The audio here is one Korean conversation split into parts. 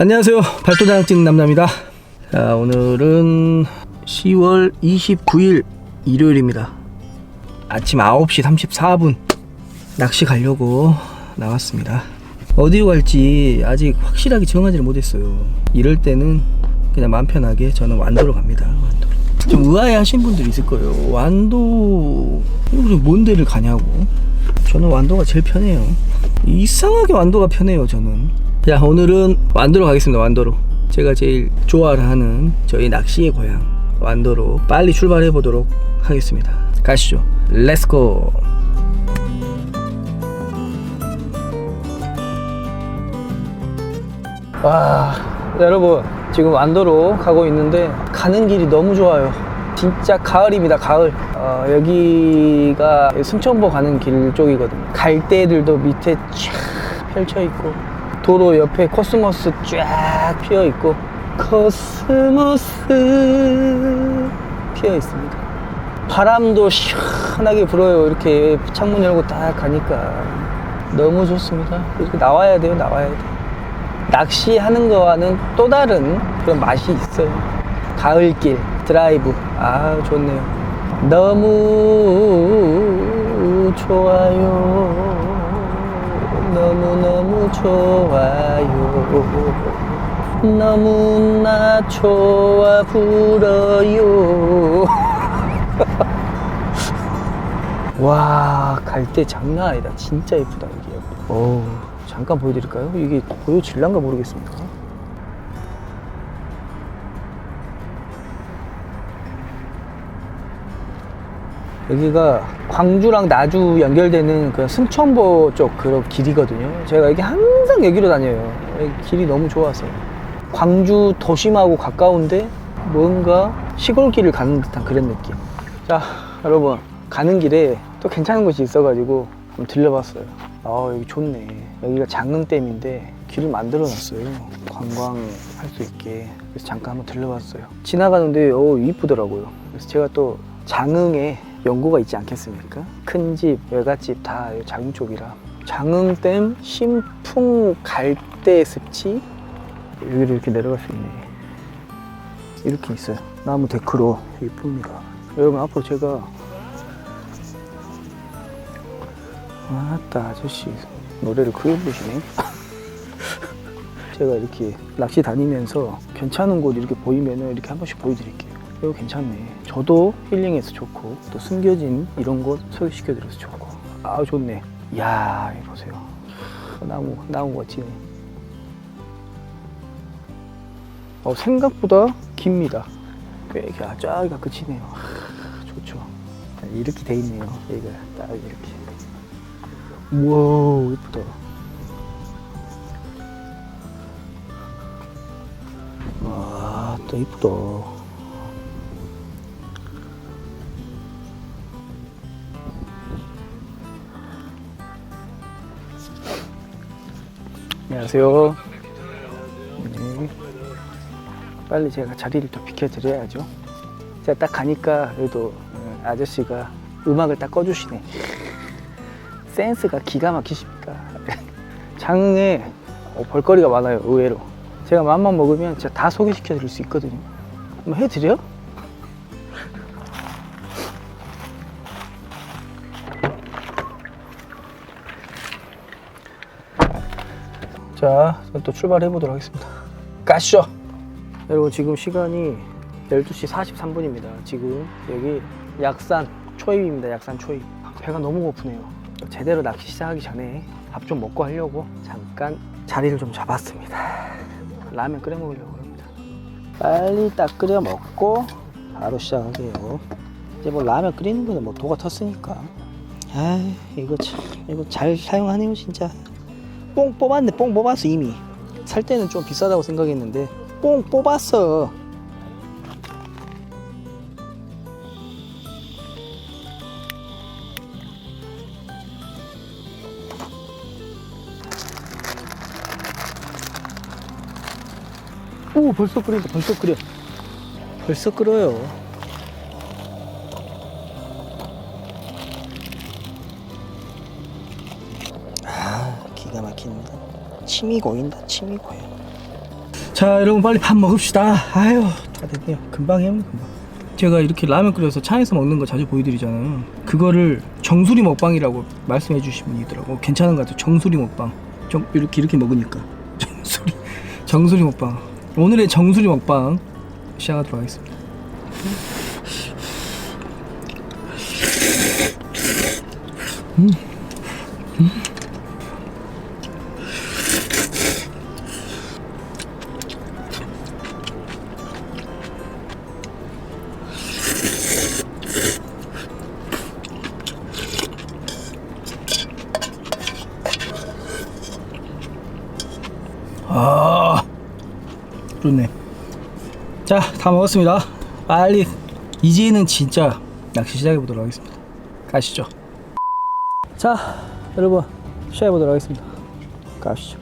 안녕하세요. 발도장 찍는 남남입니다. 자, 오늘은 10월 29일 일요일입니다. 아침 9시 34분 낚시 가려고 나왔습니다. 어디로 갈지 아직 확실하게 정하지를 못했어요. 이럴 때는 그냥 마음 편하게 저는 완도로 갑니다. 완도로. 좀 의아해 하신 분들이 있을 거예요. 완도, 뭔 데를 가냐고. 저는 완도가 제일 편해요. 이상하게 완도가 편해요, 저는. 자, 오늘은 완도로 가겠습니다, 완도로. 제가 제일 좋아하는 저희 낚시의 고향, 완도로 빨리 출발해 보도록 하겠습니다. 가시죠. 렛츠고! 와, 여러분, 지금 완도로 가고 있는데 가는 길이 너무 좋아요. 진짜 가을입니다, 가을. 어, 여기가 순천보 가는 길 쪽이거든요. 갈대들도 밑에 쫙 펼쳐 있고, 도로 옆에 코스모스 쫙 피어 있고, 코스모스 피어 있습니다. 바람도 시원하게 불어요. 이렇게 창문 열고 딱 가니까 너무 좋습니다. 이렇게 나와야 돼요, 나와야 돼. 낚시하는 거와는 또 다른 그런 맛이 있어요. 가을길 드라이브 아 좋네요. 너무 좋아요. 좋아요. 너무나 좋아 불어요. 와, 갈때 장난 아니다. 진짜 예쁘다, 여기. 오, 잠깐 보여드릴까요? 이게 보여질란가 모르겠습니다. 여기가 광주랑 나주 연결되는 그 승천보 쪽 그런 길이거든요. 제가 여기 항상 여기로 다녀요. 길이 너무 좋아서. 광주 도심하고 가까운데 뭔가 시골길을 가는 듯한 그런 느낌. 자, 여러분. 가는 길에 또 괜찮은 곳이 있어가지고 한번 들려봤어요. 아, 여기 좋네. 여기가 장흥댐인데 길을 만들어 놨어요. 관광할 수 있게. 그래서 잠깐 한번 들려봤어요. 지나가는데, 어 이쁘더라고요. 그래서 제가 또 장흥에 연구가 있지 않겠습니까? 큰 집, 외갓집 다 장흥 쪽이라. 장흥댐 신풍 갈대 습지 여기로 이렇게 내려갈 수 있네. 이렇게 있어요. 나무 데크로 이쁩니다. 여러분 앞으로 제가 아따 아저씨 노래를 크게 부르시네. 제가 이렇게 낚시 다니면서 괜찮은 곳 이렇게 보이면은 이렇게 한 번씩 보여드릴게요. 이거 괜찮네. 저도 힐링해서 좋고 또 숨겨진 이런 곳 소개시켜드려서 좋고 아 좋네. 이야 이거 보세요. 나무 나무 멋지네. 어, 생각보다 깁니다. 꽤 이렇게 쫙 끝이네요. 하, 좋죠. 이렇게 돼 있네요. 여기가 딱 이렇게. 우와, 이쁘다. 와, 또 이쁘다. 안녕하세요. 네. 빨리 제가 자리를 또 비켜드려야죠. 제가 딱 가니까 그래도 어, 아저씨가 음악을 딱 꺼주시네. 센스가 기가 막히십니다. 장흥에 어, 볼거리가 많아요, 의외로. 제가 마음만 먹으면 진짜 다 소개시켜 드릴 수 있거든요. 한번 해드려? 자, 또 출발해 보도록 하겠습니다. 가시죠! 여러분, 지금 시간이 12시 43분입니다. 지금 여기 약산 초입입니다. 약산 초입. 배가 너무 고프네요. 제대로 낚시 시작하기 전에 밥 좀 먹고 하려고 잠깐 자리를 좀 잡았습니다. 라면 끓여 먹으려고 합니다. 빨리 딱 끓여 먹고 바로 시작하게요. 이제 뭐 라면 끓이는 거는 뭐 도가 텄으니까. 아 이거 참 이거 잘 사용하네요 진짜. 뽕 뽑았네 뽕 뽑았어 이미. 살 때는 좀 비싸다고 생각했는데 뽕 뽑았어. 오 벌써 끓인다 벌써 끓여 벌써 끓어요 침이 고인다 침이 고여 자 여러분 빨리 밥 먹읍시다. 아유 다 됐네요 금방 해요 금방. 제가 이렇게 라면 끓여서 차에서 먹는 거 자주 보여드리잖아요. 그거를 정수리 먹방이라고 말씀해 주신 분이 있더라고. 괜찮은 것 같아요. 정수리 먹방. 정, 이렇게 이렇게 먹으니까. 정수리 정수리 먹방. 오늘의 정수리 먹방 시작하도록 하겠습니다 아 좋네. 자 다 먹었습니다. 빨리 이제는 진짜 낚시 시작해 보도록 하겠습니다. 가시죠. 자 여러분 시작해 보도록 하겠습니다. 가시죠.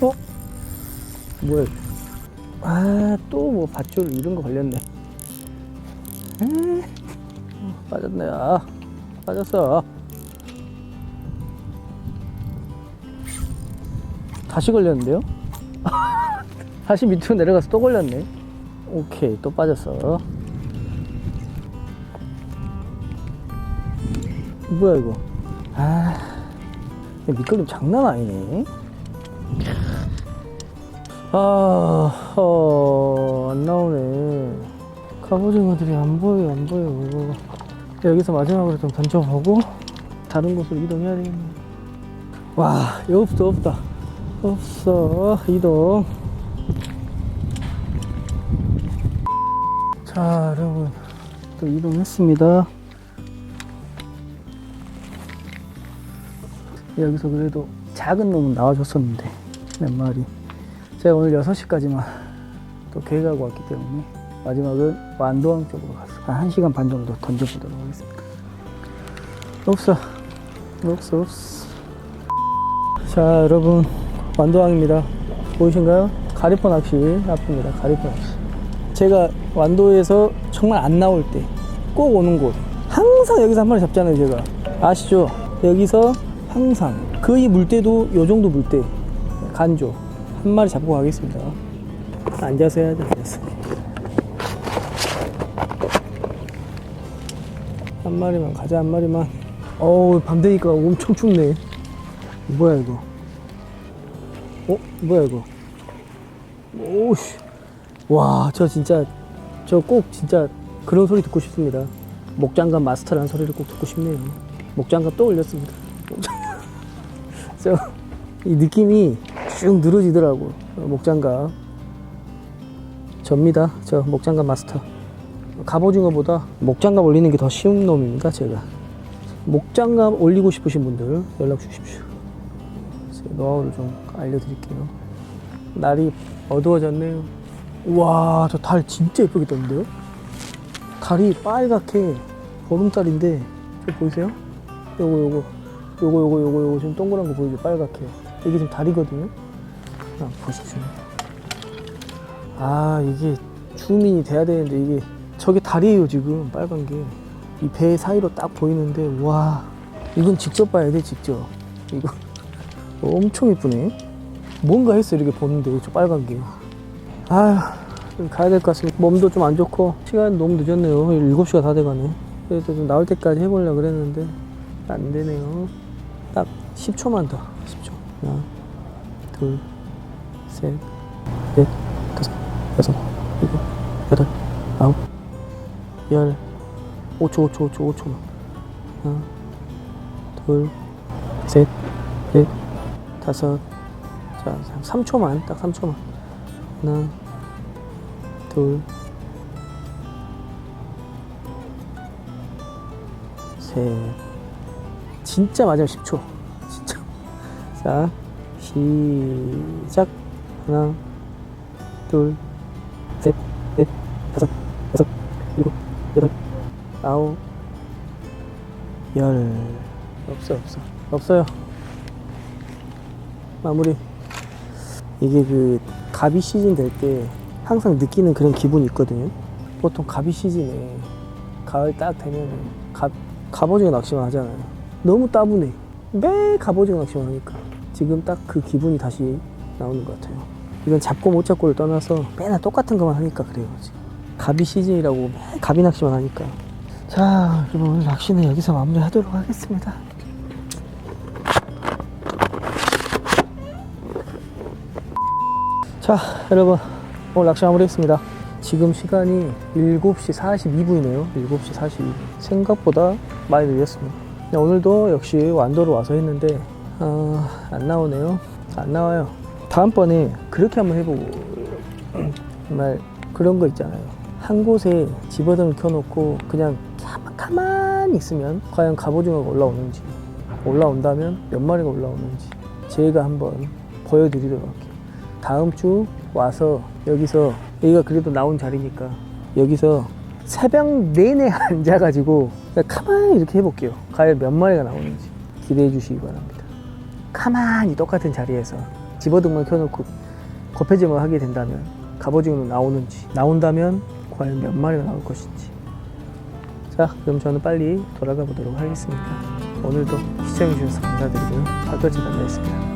어? 뭐야? 아 또 뭐 밧줄 이런 거 걸렸네. 에이, 어, 빠졌네 아 빠졌어 다시 걸렸는데요? 다시 밑으로 내려가서 또 걸렸네. 오케이, 또 빠졌어. 뭐야, 이거? 아, 야, 밑걸림 장난 아니네. 아, 어, 안 나오네. 갑오징어들이 안 보여, 안 보여. 여기서 마지막으로 좀 던져보고, 다른 곳으로 이동해야 되겠네. 와, 여기 없다, 없다. 없어. 이동. 자 여러분. 또 이동했습니다. 여기서 그래도 작은 놈은 나와줬었는데 몇 마리. 제가 오늘 6시까지만 또 계획하고 왔기 때문에 마지막은 완도항 쪽으로 가서 한 1시간 반 정도 던져보도록 하겠습니다. 없어. 없어 없어. 자 여러분 완도항입니다. 보이신가요? 가리포 낚시 앞입니다. 가리포 낚시. 제가 완도에서 정말 안 나올 때 꼭 오는 곳 항상 여기서 한 마리 잡잖아요 제가. 아시죠? 여기서 항상 거의 물때도 요 정도 물때 간조 한 마리 잡고 가겠습니다. 앉아서 해야 돼 앉아서. 한 마리만 가자 한 마리만. 어우 밤 되니까 엄청 춥네. 뭐야 이거 어? 뭐야 이거? 오씨. 와 저 진짜 저 꼭 진짜 그런 소리 듣고 싶습니다. 목장갑 마스터라는 소리를 꼭 듣고 싶네요. 목장갑 떠올렸습니다. 저 이 느낌이 쭉 늘어지더라고 목장갑. 접니다 저 목장갑 마스터. 갑오징어보다 목장갑 올리는 게 더 쉬운 놈입니다 제가. 목장갑 올리고 싶으신 분들 연락 주십시오. 제 노하우를 좀 알려드릴게요. 날이 어두워졌네요. 우와, 저 달 진짜 예쁘게 떴는데요? 달이 빨갛게 보름달인데, 저 보이세요? 요거, 요거, 요거, 요거, 요거, 요거, 지금 동그란 거 보이죠? 빨갛게. 이게 지금 달이거든요? 아, 보십시오. 아, 이게 주민이 돼야 되는데, 이게, 저게 달이에요, 지금, 빨간 게. 이 배 사이로 딱 보이는데, 와, 이건 직접 봐야 돼, 직접. 이거. 엄청 이쁘네. 뭔가 했어 이렇게 보는데 저 빨간 게. 좀 가야 될 것 같습니다. 몸도 좀 안 좋고 시간 너무 늦었네요. 7시가 다 돼가네. 그래도 좀 나올 때까지 해보려고 그랬는데 안 되네요. 딱 10초만 더. 10초. 하나, 둘, 셋, 넷, 다섯, 여섯, 일곱, 여덟, 아홉, 열. 5초, 5초, 5초, 5초만. 하나, 둘, 셋, 넷, 다섯, 자, 3초만, 딱 3초만. 하나, 둘, 셋. 진짜 마지막 10초. 진짜. 자, 시작. 하나, 둘, 셋, 넷, 다섯, 여섯, 일곱, 여덟, 아홉, 열. 없어, 없어. 없어요. 마무리. 이게 그 가비 시즌 될 때 항상 느끼는 그런 기분이 있거든요. 보통 가비 시즌에 가을 딱 되면 갑 갑오징어 낚시만 하잖아요. 너무 따분해. 매일 갑오징어 낚시만 하니까 지금 딱 그 기분이 다시 나오는 것 같아요. 이건 잡고 못 잡고를 떠나서 맨날 똑같은 것만 하니까 그래요. 지금. 가비 시즌이라고 매일 가비 낚시만 하니까. 자, 그럼 오늘 낚시는 여기서 마무리하도록 하겠습니다. 자, 여러분 오늘 낚시 마무리했습니다. 지금 시간이 7시 42분이네요. 7시 42분. 생각보다 많이 늦었습니다. 네, 오늘도 역시 완도로 와서 했는데 아, 안 나오네요. 안 나와요. 다음번에 그렇게 한번 해보고 정말 그런 거 있잖아요. 한 곳에 집어등을 켜놓고 그냥 가만- 가만히 있으면 과연 갑오징어가 올라오는지 올라온다면 몇 마리가 올라오는지 제가 한번 보여드리도록 할게요. 다음 주 와서 여기서 여기가 그래도 나온 자리니까 여기서 새벽 내내 앉아가지고 가만히 이렇게 해볼게요. 과연 몇 마리가 나오는지 기대해 주시기 바랍니다. 가만히 똑같은 자리에서 집어등만 켜놓고 거패질만 하게 된다면 갑오징어는 나오는지 나온다면 과연 몇 마리가 나올 것인지 자 그럼 저는 빨리 돌아가 보도록 하겠습니다. 오늘도 시청해 주셔서 감사드리고요. 박별재 담배였습니다.